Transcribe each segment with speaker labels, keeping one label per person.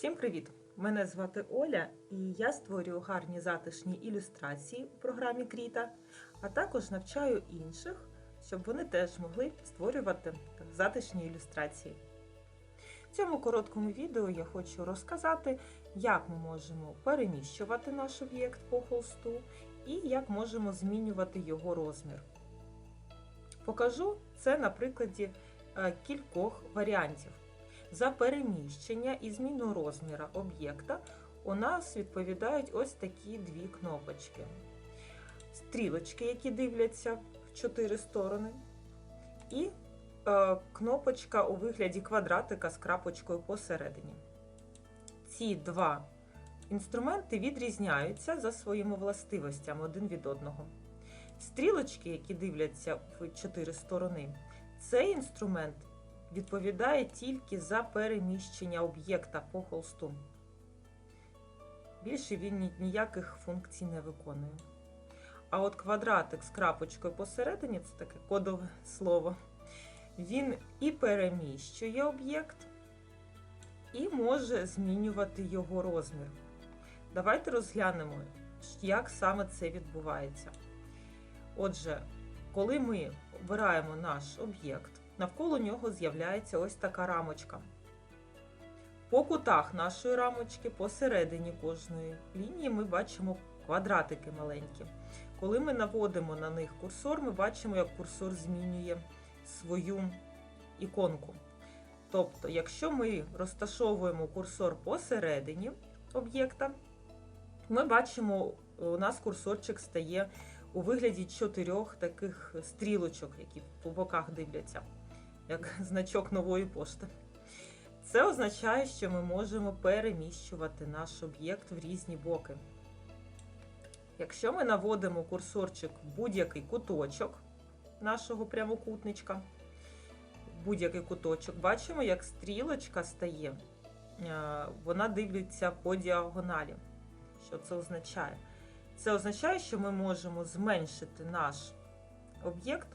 Speaker 1: Всім привіт! Мене звати Оля, і я створюю гарні затишні ілюстрації у програмі Кріта, а також навчаю інших, щоб вони теж могли створювати затишні ілюстрації. В цьому короткому відео я хочу розказати, як ми можемо переміщувати наш об'єкт по холсту і як можемо змінювати його розмір. Покажу це на прикладі е, кількох варіантів. За переміщення і зміну розміру об'єкта у нас відповідають ось такі дві кнопочки. Стрілочки, які дивляться в чотири сторони, і е, кнопочка у вигляді квадратика з крапочкою посередині. Ці два інструменти відрізняються за своїми властивостями один від одного. Стрілочки, які дивляться в чотири сторони, цей інструмент відповідає тільки за переміщення об'єкта по холсту. Більше він ніяких функцій не виконує. А от квадратик з крапочкою посередині це таке кодове слово. Він і переміщує об'єкт, і може змінювати його розмір. Давайте розглянемо, як саме це відбувається. Отже, коли ми обираємо наш об'єкт, навколо нього з'являється ось така рамочка. По кутах нашої рамочки, посередині кожної лінії, ми бачимо квадратики маленькі. Коли ми наводимо на них курсор, ми бачимо, як курсор змінює свою іконку. Тобто, якщо ми розташовуємо курсор посередині об'єкта, ми бачимо, у нас курсорчик стає у вигляді чотирьох таких стрілочок, які по боках дивляться, як значок нової пошти. Це означає, що ми можемо переміщувати наш об'єкт в різні боки. Якщо ми наводимо курсорчик в будь-який куточок нашого прямокутничка, будь-який куточок, бачимо, як стрілочка стає, вона дивиться по діагоналі. Що це означає? Це означає, що ми можемо зменшити наш об'єкт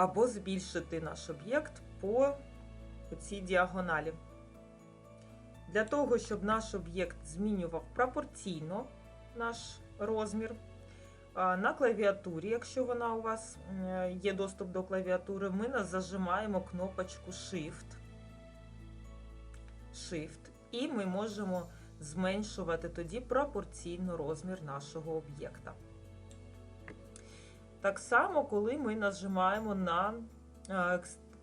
Speaker 1: або збільшити наш об'єкт по цій діагоналі. Для того, щоб наш об'єкт змінював пропорційно наш розмір, на клавіатурі, якщо вона у вас є доступ до клавіатури, ми зажимаємо кнопочку Shift. Shift, і ми можемо зменшувати тоді пропорційно розмір нашого об'єкта. Так само, коли ми нажимаємо на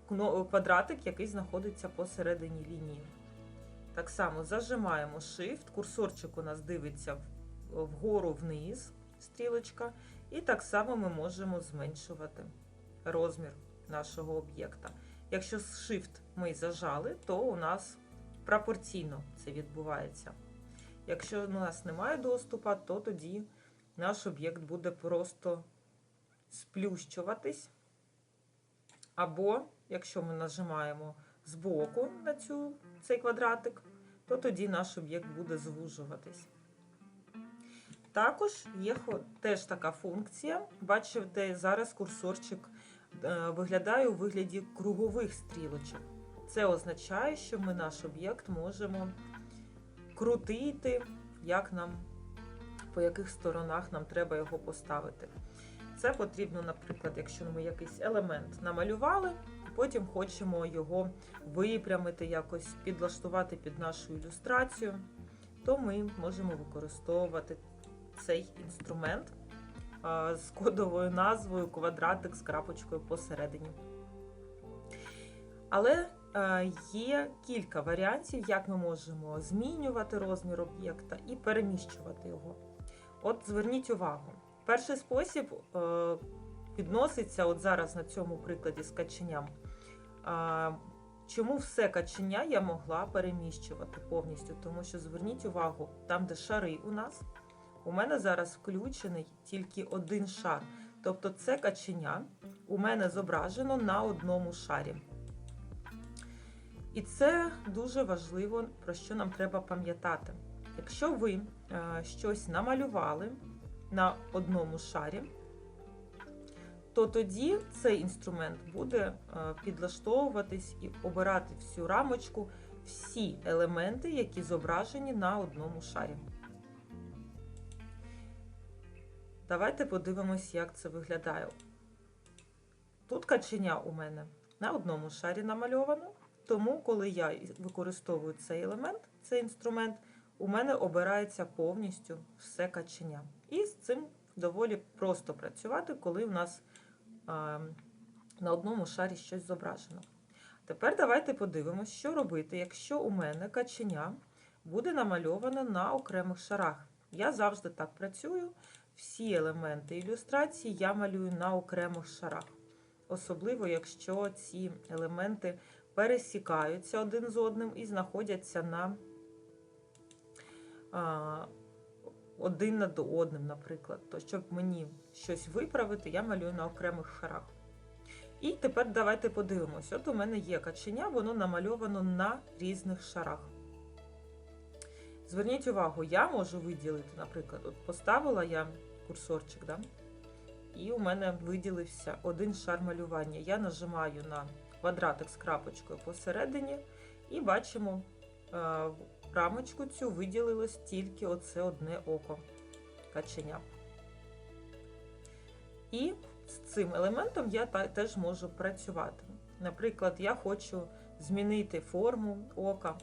Speaker 1: квадратик, який знаходиться посередині лінії. Так само зажимаємо Shift, курсорчик у нас дивиться вгору вниз, стрілочка, і так само ми можемо зменшувати розмір нашого об'єкта. Якщо Shift ми зажали, то у нас пропорційно це відбувається. Якщо у нас немає доступу, то тоді наш об'єкт буде просто сплющуватись. Або, якщо ми нажимаємо збоку на цю, цей квадратик, то тоді наш об'єкт буде звужуватись. Також є теж така функція. Бачите, зараз курсорчик виглядає у вигляді кругових стрілочок. Це означає, що ми наш об'єкт можемо крутити, як нам, по яких сторонах нам треба його поставити. Це потрібно, наприклад, якщо ми якийсь елемент намалювали, потім хочемо його випрямити, якось підлаштувати під нашу ілюстрацію, то ми можемо використовувати цей інструмент з кодовою назвою квадратик з крапочкою посередині. Але є кілька варіантів, як ми можемо змінювати розмір об'єкта і переміщувати його. От зверніть увагу. Перший спосіб відноситься от зараз на цьому прикладі з каченням. Чому все качення я могла переміщувати повністю? Тому що зверніть увагу, там, де шари у нас, у мене зараз включений тільки один шар. Тобто це качення у мене зображено на одному шарі. І це дуже важливо, про що нам треба пам'ятати. Якщо ви щось намалювали на одному шарі, то тоді цей інструмент буде підлаштовуватись і обирати всю рамочку всі елементи, які зображені на одному шарі. Давайте подивимось, як це виглядає. Тут каченя у мене на одному шарі намальовано, тому коли я використовую цей елемент, цей інструмент, у мене обирається повністю все каченя. І з цим доволі просто працювати, коли у нас на одному шарі щось зображено. Тепер давайте подивимося, що робити, якщо у мене каченя буде намальоване на окремих шарах. Я завжди так працюю. Всі елементи ілюстрації я малюю на окремих шарах. Особливо, якщо ці елементи пересікаються один з одним і знаходяться на один над одним, наприклад. То, щоб мені щось виправити, я малюю на окремих шарах. І тепер давайте подивимось. От у мене є каченя, воно намальовано на різних шарах. Зверніть увагу, я можу виділити, наприклад, от поставила я курсорчик, да? і у мене виділився один шар малювання. Я нажимаю на квадратик з крапочкою посередині, і бачимо, е, рамочку цю виділилось тільки оце одне око каченя. І з цим елементом я теж можу працювати. Наприклад, я хочу змінити форму ока,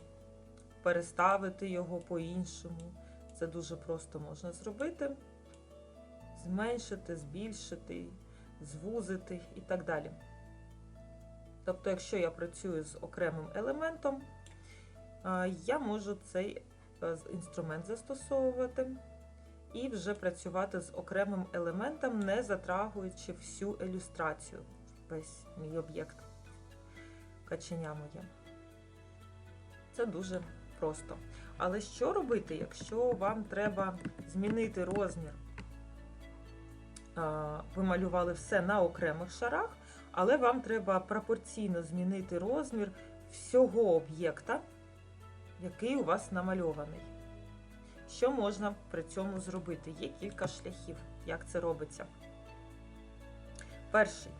Speaker 1: переставити його по-іншому. Це дуже просто можна зробити. Зменшити, збільшити, звузити і так далі. Тобто, якщо я працюю з окремим елементом, я можу цей е, інструмент застосовувати і вже працювати з окремим елементом, не затрагуючи всю ілюстрацію, весь мій об'єкт каченя моє. Це дуже просто. Але що робити, якщо вам треба змінити розмір? Ви малювали все на окремих шарах, але вам треба пропорційно змінити розмір всього об'єкта, який у вас намальований. Що можна при цьому зробити? Є кілька шляхів, як це робиться. Перший.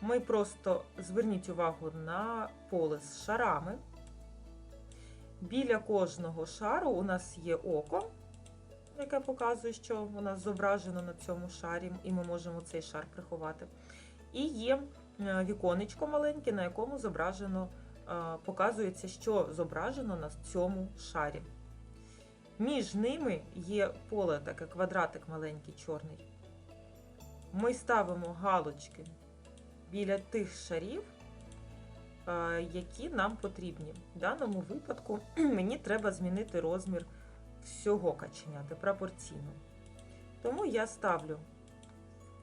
Speaker 1: Ми просто зверніть увагу на поле з шарами. Біля кожного шару у нас є око, яке показує, що у нас зображено на цьому шарі, і ми можемо цей шар приховати. І є е, віконечко маленьке, на якому зображено, показується, що зображено на цьому шарі. Між ними є поле, таке квадратик маленький чорний. Ми ставимо галочки біля тих шарів, е, які нам потрібні. В даному випадку мені треба змінити розмір всього каченята пропорційно. Тому я ставлю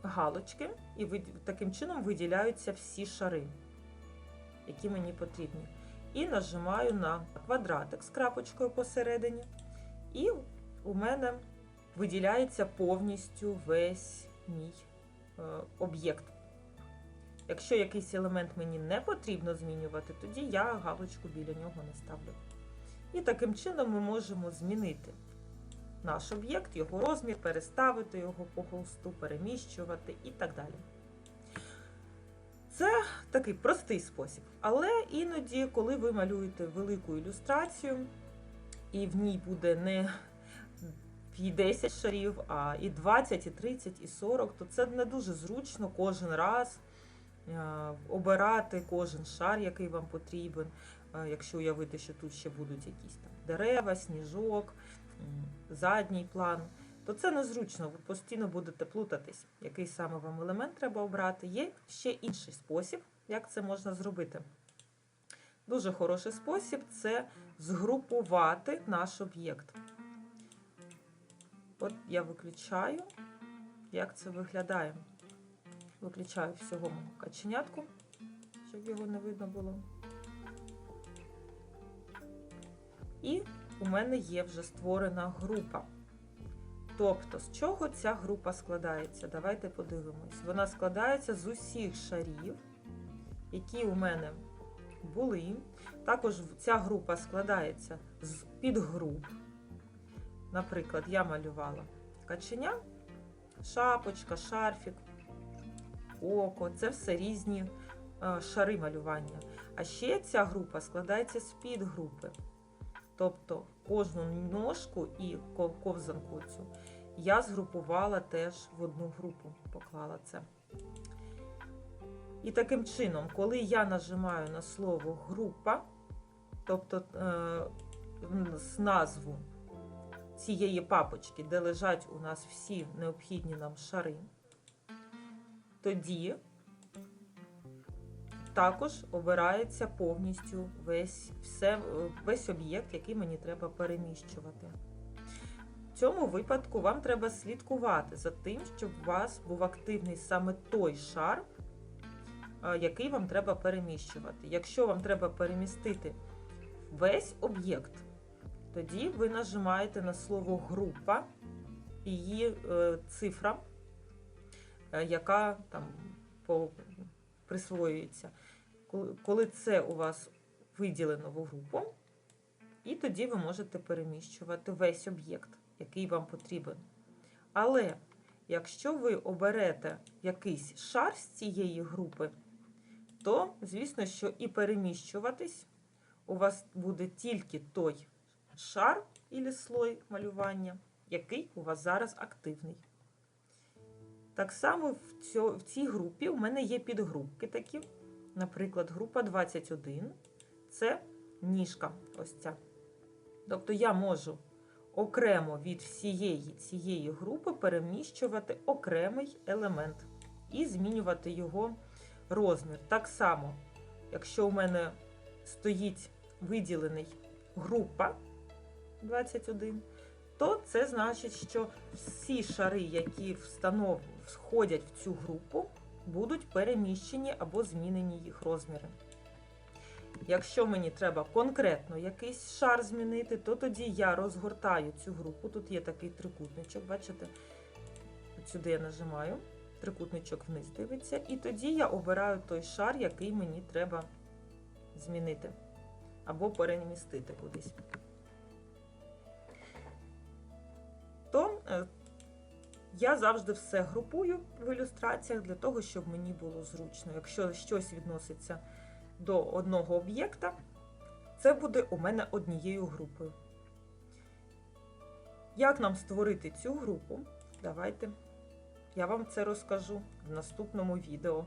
Speaker 1: галочки і таким чином виділяються всі шари, які мені потрібні. І нажимаю на квадратик з крапочкою посередині. І у мене виділяється повністю весь мій е, об'єкт. Якщо якийсь елемент мені не потрібно змінювати, тоді я галочку біля нього не ставлю. І таким чином ми можемо змінити наш об'єкт, його розмір, переставити його по холсту, переміщувати і так далі. Це такий простий спосіб. Але іноді, коли ви малюєте велику ілюстрацію, і в ній буде не і 10 шарів, а і 20, і 30, і 40, то це не дуже зручно кожен раз е, обирати кожен шар, який вам потрібен. Е, Якщо уявити, що тут ще будуть якісь там дерева, сніжок, задній план, то це незручно, ви постійно будете плутатись, який саме вам елемент треба обрати. Є ще інший спосіб, як це можна зробити. Дуже хороший спосіб це згрупувати наш об'єкт. От я виключаю, як це виглядає. Виключаю всього каченятку, щоб його не видно було. І у мене є вже створена група. Тобто, з чого ця група складається? Давайте подивимось. Вона складається з усіх шарів, які у мене були. Також ця група складається з підгруп. Наприклад, я малювала каченя, шапочка, шарфік, око. Це все різні е, шари малювання. А ще ця група складається з підгрупи. Тобто кожну ножку і ковзанку цю я згрупувала теж в одну групу, поклала це. І таким чином, коли я нажимаю на слово група, тобто е, з назву цієї папочки, де лежать у нас всі необхідні нам шари, тоді також обирається повністю весь, все, весь об'єкт, який мені треба переміщувати. Цьому випадку вам треба слідкувати за тим, щоб у вас був активний саме той шар, який вам треба переміщувати. Якщо вам треба перемістити весь об'єкт, тоді ви нажимаєте на слово група, її е, цифра, е, яка там присвоюється. Коли це у вас виділено в групу, і тоді ви можете переміщувати весь об'єкт, який вам потрібен. Але якщо ви оберете якийсь шар з цієї групи, то, звісно, що і переміщуватись у вас буде тільки той шар і слой малювання, який у вас зараз активний. Так само в, цій групі у мене є підгрупки такі. Наприклад, група 21 це ніжка. Ось ця. Тобто я можу окремо від всієї цієї групи переміщувати окремий елемент і змінювати його розмір. Так само, якщо у мене стоїть виділений група 21, то це значить, що всі шари, які входять в цю групу, будуть переміщені або змінені їх розміри. Якщо мені треба конкретно якийсь шар змінити, то тоді я розгортаю цю групу. Тут є такий трикутничок, бачите? От Сюди я нажимаю, трикутничок вниз дивиться, і тоді я обираю той шар, який мені треба змінити або перемістити кудись. То е, я завжди все групую в ілюстраціях для того, щоб мені було зручно. Якщо щось відноситься до одного об'єкта, це буде у мене однією групою. Як нам створити цю групу? Давайте я вам це розкажу в наступному відео.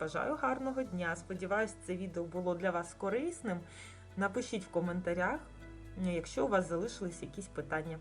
Speaker 1: Бажаю гарного дня! Сподіваюсь, це відео було для вас корисним. Напишіть в коментарях, якщо у вас залишились якісь питання.